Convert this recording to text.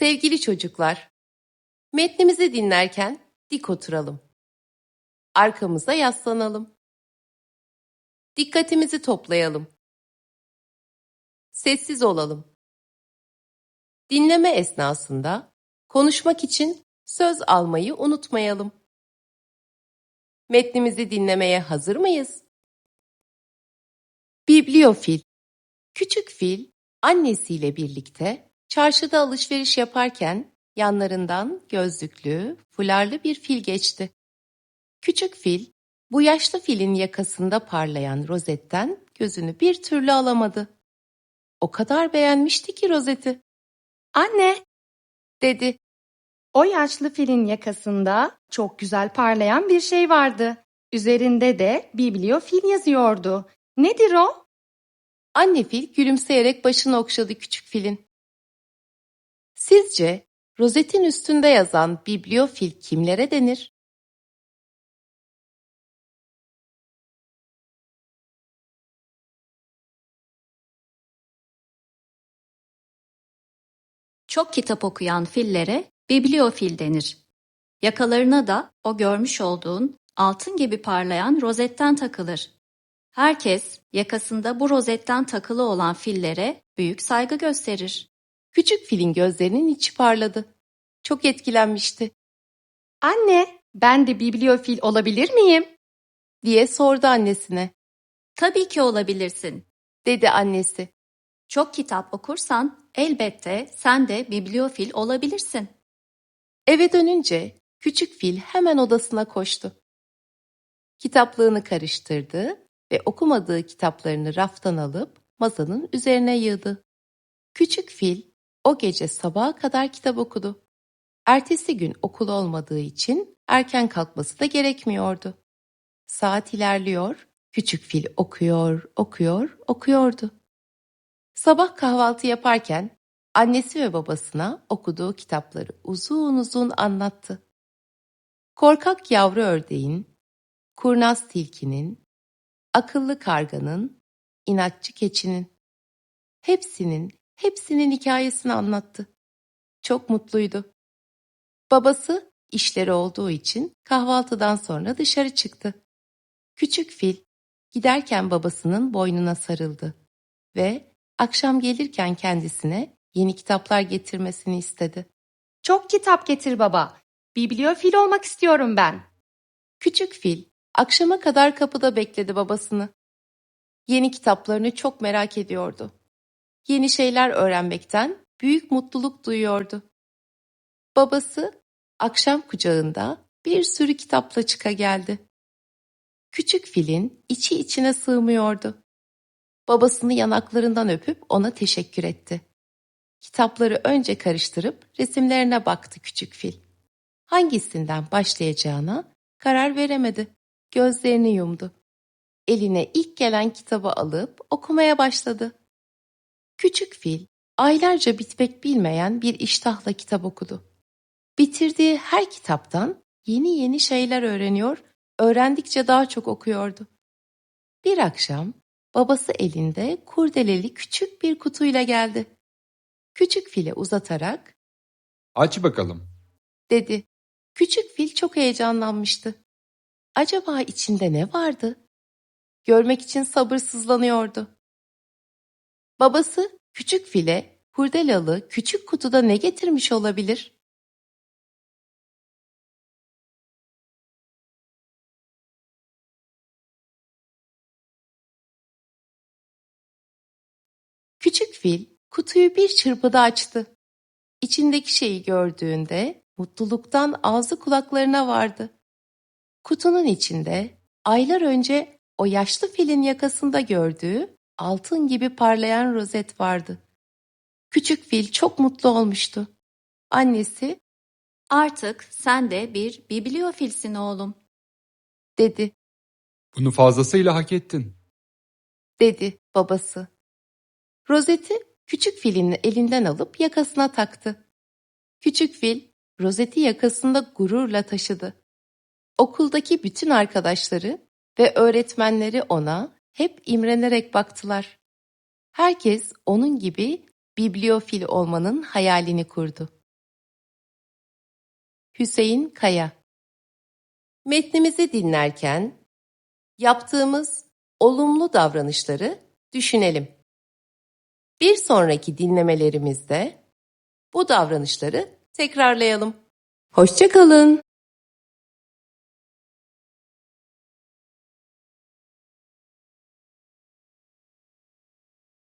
Sevgili çocuklar, metnimizi dinlerken dik oturalım. Arkamıza yaslanalım. Dikkatimizi toplayalım. Sessiz olalım. Dinleme esnasında konuşmak için söz almayı unutmayalım. Metnimizi dinlemeye hazır mıyız? Bibliofil Küçük fil annesiyle birlikte çarşıda alışveriş yaparken yanlarından gözlüklü, fularlı bir fil geçti. Küçük fil bu yaşlı filin yakasında parlayan rozetten gözünü bir türlü alamadı. O kadar beğenmişti ki rozeti. Anne, Dedi, o yaşlı filin yakasında çok güzel parlayan bir şey vardı. Üzerinde de bibliofil yazıyordu. Nedir o? anne fil gülümseyerek başını okşadı küçük filin. Sizce rozetin üstünde yazan bibliofil kimlere denir? Çok kitap okuyan fillere bibliofil denir. Yakalarına da o görmüş olduğun altın gibi parlayan rozetten takılır. Herkes yakasında bu rozetten takılı olan fillere büyük saygı gösterir. Küçük filin gözlerinin içi parladı. Çok etkilenmişti Anne, ben de bibliofil olabilir miyim? diye sordu annesine. Tabii ki olabilirsin. Dedi annesi. Çok kitap okursan elbette sen de bibliofil olabilirsin. Eve dönünce küçük fil hemen odasına koştu. Kitaplığını karıştırdı ve okumadığı kitaplarını raftan alıp masanın üzerine yığdı. Küçük fil o gece sabaha kadar kitap okudu. Ertesi gün okul olmadığı için erken kalkması da gerekmiyordu. Saat ilerliyor, küçük fil okuyor, okuyor, okuyordu. Sabah kahvaltı yaparken annesi ve babasına okuduğu kitapları uzun uzun anlattı. Korkak yavru ördeğin, kurnaz tilkinin, akıllı karganın, inatçı keçinin. Hepsinin, hepsinin hikayesini anlattı. Çok mutluydu. Babası işleri olduğu için kahvaltıdan sonra dışarı çıktı. Küçük fil giderken babasının boynuna sarıldı ve akşam gelirken kendisine yeni kitaplar getirmesini istedi. Çok kitap getir baba. Bibliofil olmak istiyorum ben. Küçük fil akşama kadar kapıda bekledi babasını. Yeni kitaplarını çok merak ediyordu. Yeni şeyler öğrenmekten büyük mutluluk duyuyordu. Babası akşam kucağında bir sürü kitapla çıka geldi. Küçük filin içi içine sığmıyordu. Babasını yanaklarından öpüp ona teşekkür etti. Kitapları önce karıştırıp resimlerine baktı küçük fil. Hangisinden başlayacağına karar veremedi. Gözlerini yumdu. Eline ilk gelen kitabı alıp okumaya başladı. Küçük fil aylarca bitmek bilmeyen bir iştahla kitap okudu. Bitirdiği her kitaptan yeni yeni şeyler öğreniyor, öğrendikçe daha çok okuyordu. Bir akşam babası elinde kurdeleli küçük bir kutuyla geldi. Küçük file uzatarak Aç bakalım. dedi. Küçük fil çok heyecanlanmıştı. Acaba içinde ne vardı? Görmek için sabırsızlanıyordu. Babası küçük file hurdelalı küçük kutuda ne getirmiş olabilir? Küçük fil kutuyu bir çırpıda açtı. İçindeki şeyi gördüğünde mutluluktan ağzı kulaklarına vardı. Kutunun içinde aylar önce o yaşlı filin yakasında gördüğü altın gibi parlayan rozet vardı. Küçük fil çok mutlu olmuştu. Annesi Artık sen de bir bibliofilsin oğlum. dedi, Bunu fazlasıyla hak ettin. dedi babası. Rozeti küçük filin elinden alıp yakasına taktı. Küçük fil rozeti yakasında gururla taşıdı. Okuldaki bütün arkadaşları ve öğretmenleri ona hep imrenerek baktılar. Herkes onun gibi bibliofil olmanın hayalini kurdu. Hüseyin Kaya Metnimizi dinlerken yaptığımız olumlu davranışları düşünelim. Bir sonraki dinlemelerimizde bu davranışları tekrarlayalım. Hoşça kalın.